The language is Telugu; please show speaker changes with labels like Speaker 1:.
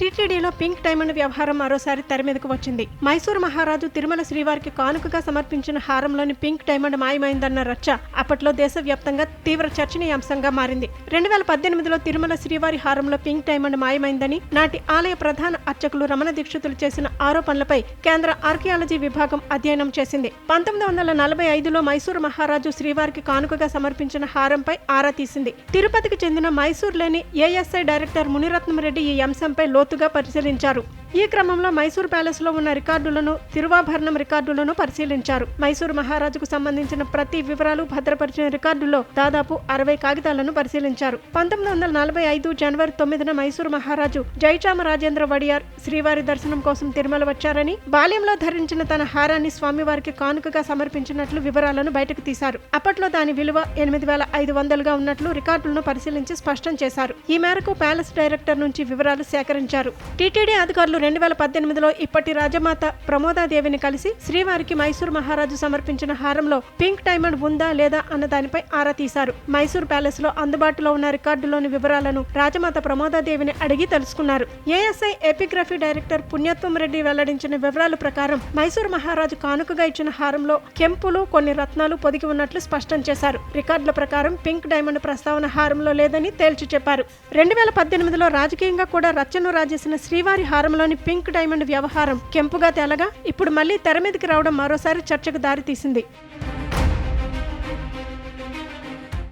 Speaker 1: టీటీడీలో పింక్ డైమండ్ వ్యవహారం మరోసారి తెర మీదకు వచ్చింది. మైసూరు మహారాజు తిరుమల శ్రీవారికి కానుకగా సమర్పించిన హారంలోని పింక్ డైమండ్ మాయమైందన్న రచ్చ అప్పట్లో దేశవ్యాప్తంగా తీవ్ర చర్చనీయాంశంగా మారింది. రెండు వేల పద్దెనిమిదిలో తిరుమల శ్రీవారి హారంలో పింక్ డైమండ్ మాయమైందని నాటి ఆలయ ప్రధాన అర్చకులు రమణ దీక్షితులు చేసిన ఆరోపణలపై కేంద్ర ఆర్కియాలజీ విభాగం అధ్యయనం చేసింది. పంతొమ్మిది వందల నలభై ఐదులో మైసూరు మహారాజు శ్రీవారికి కానుకగా సమర్పించిన హారంపై ఆరా తీసింది. తిరుపతికి చెందిన మైసూరులోని ఏఎస్ఐ డైరెక్టర్ మునిరత్నం రెడ్డి ఈ అంశంపై లో లోతుగా పరిశీలించారు. ఈ క్రమంలో మైసూర్ ప్యాలెస్లో ఉన్న రికార్డులను తిరువాభరణం రికార్డులను పరిశీలించారు. మైసూరు మహారాజుకు సంబంధించిన ప్రతి వివరాలు భద్రపరిచిన రికార్డుల్లో దాదాపు అరవై కాగితాలను పరిశీలించారు. పంతొమ్మిది వందల నలభై ఐదు జనవరి తొమ్మిదిన మైసూరు మహారాజు జైచామ రాజేంద్ర వడియార్ శ్రీవారి దర్శనం కోసం తిరుమల వచ్చారని బాల్యంలో ధరించిన తన హారాన్ని స్వామివారికి కానుకగా సమర్పించినట్లు వివరాలను బయటకు తీశారు. అప్పట్లో దాని విలువ ఎనిమిది వేల ఐదు వందలుగా ఉన్నట్లు రికార్డులను పరిశీలించి స్పష్టం చేశారు. ఈ మేరకు ప్యాలెస్ డైరెక్టర్ నుంచి వివరాలు సేకరించారు. టీటీడీ అధికారులు రెండు వేల పద్దెనిమిదిలో ఇప్పటి రాజమాత ప్రమోదాదేవిని కలిసి శ్రీవారికి మైసూర్ మహారాజు సమర్పించిన హారంలో పింక్ డైమండ్ ఉందా లేదా అన్న దానిపై ఆరా తీశారు. మైసూర్ ప్యాలెస్లో అందుబాటులో ఉన్న రికార్డులోని వివరాలను రాజమాత ప్రమోదాదేవిని అడిగి తెలుసుకున్నారు. ASI epigraphy director Punyatvam Reddy వెల్లడించిన వివరాల ప్రకారం మైసూరు మహారాజు కానుకగా ఇచ్చిన హారంలో కెంపులు కొన్ని రత్నాలు పొదిగి ఉన్నట్లు స్పష్టం చేశారు. రికార్డుల ప్రకారం పింక్ డైమండ్ ప్రస్తావన హారంలో లేదని తేల్చి చెప్పారు. రెండు వేల పద్దెనిమిదిలో రాజకీయంగా కూడా రచ్చను రాజేసిన శ్రీవారి హారంలోని పింక్ డైమండ్ వ్యవహారం కెంపుగా తేలగా ఇప్పుడు మళ్ళీ తెర మీదకి రావడం మరోసారి చర్చకు దారితీసింది.